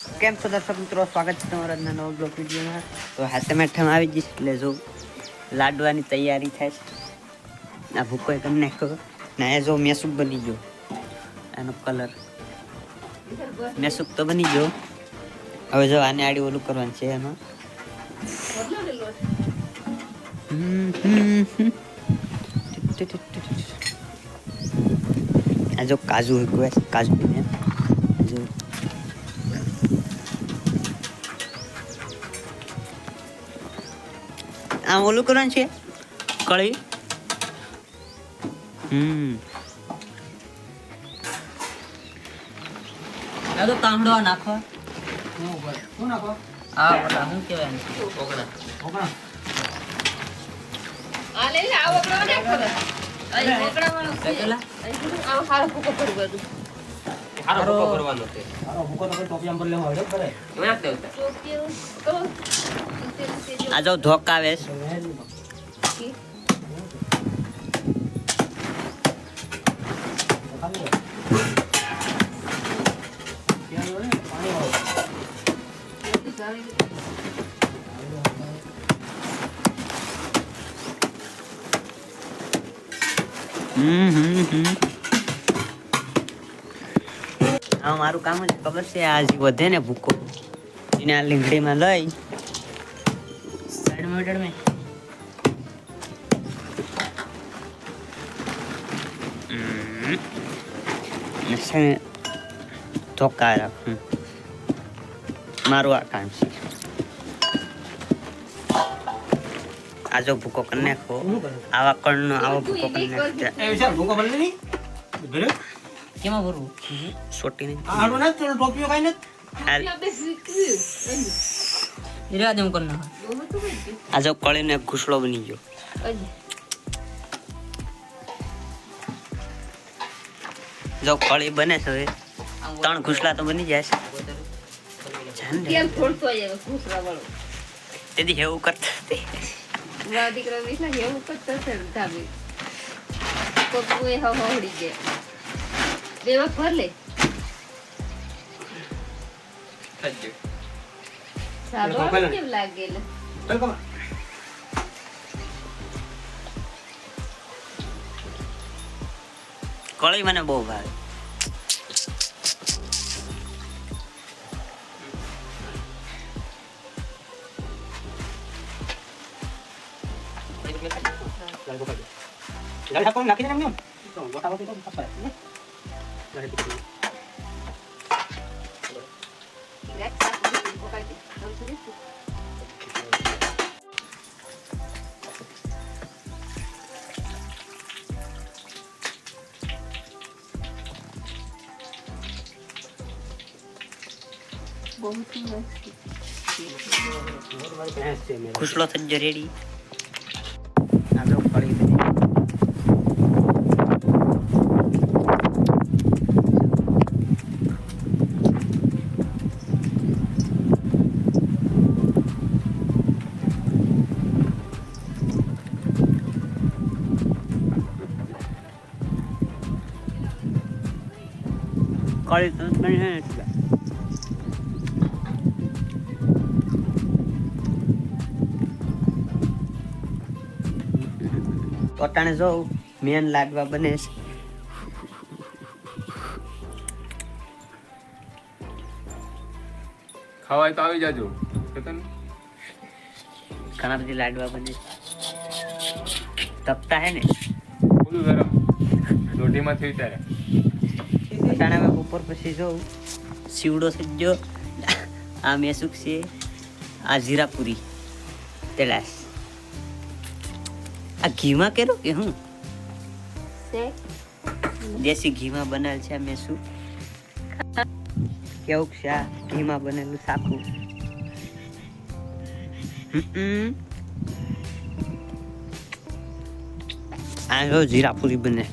કેમ છો દર્શક મિત્રો? સ્વાગત છે તમારા આજના નવો બ્લોક વિડીયોમાં. તો હાથે મેઠામાં આવી જઈશ એટલે જો, લાડવાની તૈયારી થાય છે. આ ભૂકો એ કરી નાખ્યો ને એ જો મેસુક બની ગયો. એનો કલર મેસુક તો બની ગયો. હવે જો આને આડી ઓલું કરવાનું છે એમાં. આ જો કાજુ કાજુ આ ઓલું કરવાનું છે? કળી. હમ. આ તો તાંબડો નાખો. શું નાખો? આ બોલા શું કહેવાય? ઓગળા. આ લઈ લે, નાખો હારો પડી. હારો છે. હારો તો પર લેવો હોય આ જો ધોક આવે મારું કામ જ ખબર છે આજે વધે ને ભૂકો. એને આ લીંગડીમાં લઈ સાઈડમાં में મેં છે ને ધોકા રાખું મારું આ કામ છે. આ જો ભૂકો કરી નાખો. આવા કણનો આવો ભૂકો કરી નાખો. નહીં? કેમાં ભરવું? ટોપીઓ કાઈ નથી અહીં. ઇરાદ એમ કરી નાખો. આ જો કળીને ઘૂસડો બની ગયો. જો કળી બને છે હવે. ત્રણ ઘૂસલા તો બની જાય છે? તેથી એવું કરતા લે. સાદો ખોખેલો ને. કેમ લાગે લે? ચાલ કમા કળી મને બહુ ભાવે ચાલ ભૂકો લાલ ઠાકોર નાખી દે ને એમ નેમ. તો ગોટા ગોટી તો ઘૂસલો થઈ રેડી આ તો કળી બની કળી અટાણે જોઉં મેન લાડવા બને છે. ખવાય તો આવી જાજો. ઘણા બધી લાડવા બને તપતા હે ને? ફૂલ ગરમ. થઈ ત્યારે. અટાણે હવે બપોર પછી જોઉં. સીવડો સજ્જો. આ મેસુક છે. આ જીરાપુરી. તેલાસ આ ઘીમાં કેરો કે હું? દેશી ઘીમાં બનેલ છે આ શું કેવું છે આ ઘીમાં બનેલું હમ. આ જો જીરાપુરી બને.